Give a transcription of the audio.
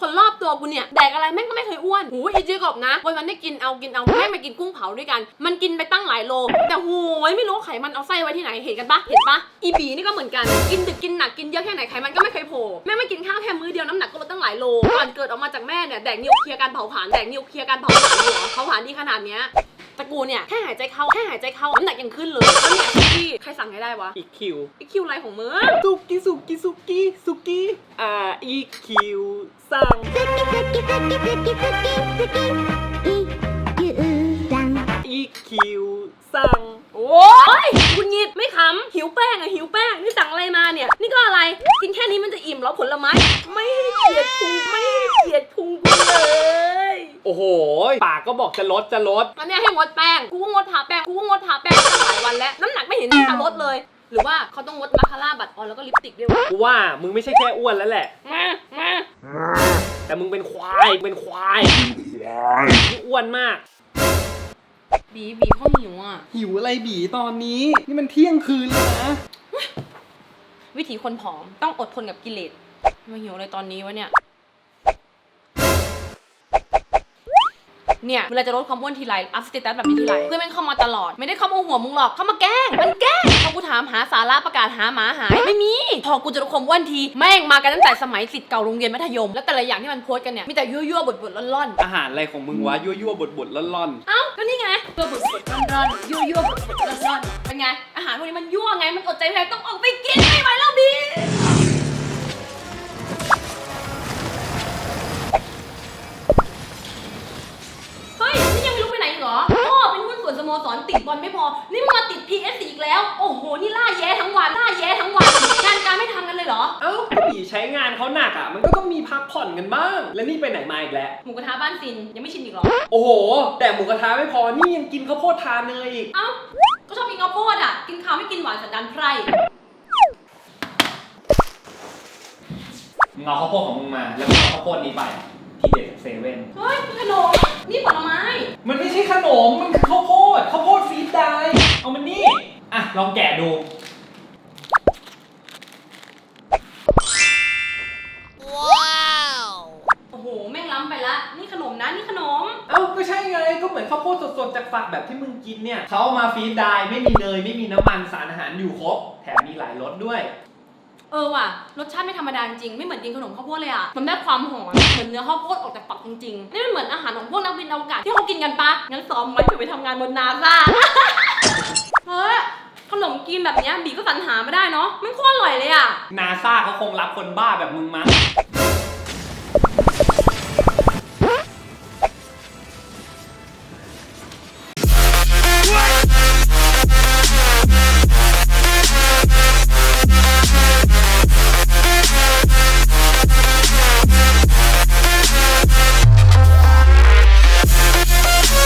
คนรอบตัวกูเนี่ยแดกอะไรแม่งก็ไม่เคยอ้วนหูอีเจกบนะวันวันได้กินเอากินเอาแม่งไปกินกุ้งเผาด้วยกัน มันกินไปตั้งหลายโล แต่หูยไม่รู้ไขมันเอาไส้ไว้ที่ไหนเห็นกันปะเห็นปะอีบีนี่ก็เหมือนกันกินดึกกินหนักกินเยอะแค่ไหนไขมันก็ไม่เคยโผล่แม่งไม่กินข้าวแค่มื้อเดียวน้ำหนักก็ลดตั้งหลายโลก่อนเกิดออกมาจากแม่เนี่ยแดกนิวเคลียร์การเผาผลาญแดกนิวเคลียร์การเผาผลาญเลยเหรอเผาผลาญดีขนาดเนี้ย แต่กูเนี่ยแค่หายใจเข้าแค่หายใจเข้าน้ำหนักยังขึ้นเลยแล้วเนี่ยที่ใครสั่งให้ได้วะอีคิวไอคิวอะไรของมึงสุกิสุกิสุกิสุกิอ่าอีคิวสั่งอีคิวสั่งโอ้ยคุณยิดไม่ขำหิวแป้งอะหิวแป้งนี่สั่งอะไรมาเนี่ย นี่ก็อะไร กินแค่นี้มันจะอิ่มแล้วผลไม้ไม่ให้เกียดพุงไม่ อ้โห ปากก็บอกจะลดจะลดตอนเนี้ยให้งดแป้ง กูก็งดทาแป้ง กูก็งดทาแป้งมาตั้งหลายวันแล้ว น้ำหนักไม่เห็นจะลดเลย หรือว่าเขาต้องงดมาคาร่าบัตรออนแล้วก็ลิปสติกด้วยวะกูว่ามึงไม่ใช่แค่อ้วนแล้วแหละ มามาแต่มึงเป็นควายเป็นควายมึงอ้วนมาก บีบีเขาหิวอะ หิวอะไรบีตอนนี้ นี่มันเที่ยงคืนแล้วนะ วิถีคนผอมต้องอดทนกับกิเลสมาหิวอะไรตอนนี้วะเนี่ย เนี่ยเวลาจะลดความอ้วนทีไรอัพสเตตัสแบบนี้ทีไรเพื่อนแม่งเข้ามาตลอดไม่ได้เข้ามาหัวมึงหรอกเข้ามาแกล้งมันแกล้งพอกูถามหาสาระประกาศหาหมาหายไม่มี พอกูจะลดความอ้วนทีแม่งมากันตั้งแต่สมัยสิทธิ์เก่าโรงเรียนมัธยม แล้วแต่ละอย่างที่มันโพสต์กันเนี่ยมีแต่ยั่วๆบดๆล่อนๆอาหารอะไรของมึงวะยั่วยั่วบดบดๆล่อนเอ้าก็นี่ไงตัวบดบดร้อนร้อนยั่วยั่วบดบดร้อนร้อนเป็นไงอาหารพวกนี้มันยั่วไงมันอดใจไม่ได้ต้องออกไปกินไม่ไหวแล้วบี มสรติดบอลไม่พอ นี่มึงมาติด PS อีกแล้ว โอ้โห นี่ล่าแย้ทั้งวัน ล่าแย้ทั้งวัน งานการไม่ทำกันเลยเหรอ เอ้าก็บีใช้งานเขาหนักอะ มันก็ต้องมีพักผ่อนกันบ้าง แล้วนี่ไปไหนมาอีกแล้ว หมูกระทะบ้านซินยังไม่ชินอีกเหรอ โอ้โห แต่หมูกระทะไม่พอ นี่ยังกินข้าวโพดทานเนยอีก เอ้า ก็ชอบกินข้าวโพดอะ กินข้าวไม่กินหวานสันดานไพร่มึงเอาข้าวโพดของมึงมา แล้วมึงเอาข้าวโพดนี้ไป ทีเด็ดจากเซเว่น เฮ้ยขนมนี่ผลไม้ มันไม่ใช่ขนม มันคือข้าวโพ ดข้าวโพดฟรีดไดร์เอามันนี่ อะ ลองแกะดูโอ้โห แม่งล้ำไปละ นี่ขนมนะ นี่ขนม เอ้าก็ใช่ไง ก็เหมือนข้าวโพดสดๆ จากฝักแบบที่มึงกินเนี่ย เขาเอามาฟรีดไดร์ไม่มีเนย ไม่มีน้ำมันสารอาหารอยู่ครบ แถมมีหลายรสด้วย เออว่ะรสชาติไม่ธรรมดาจริงไม่เหมือนกินขนมข้าวโพดเลยอะมันได้ความหอมเหมือนเนื้อข้าวโพดออกจากฝักจริงๆนี่มันเหมือนอาหารของพวกนักบินอวกาศที่เขากินกันปะงั้นซ้อมไว้เผื่อไปทำงานบนนาซาเฮ้ยขนมกินแบบเนี้ยบีก็สรรหาไม่ได้เนาะมันโคตรอร่อยเลยอะ นาซาเขาคงรับคนบ้าแบบมึงมั้ง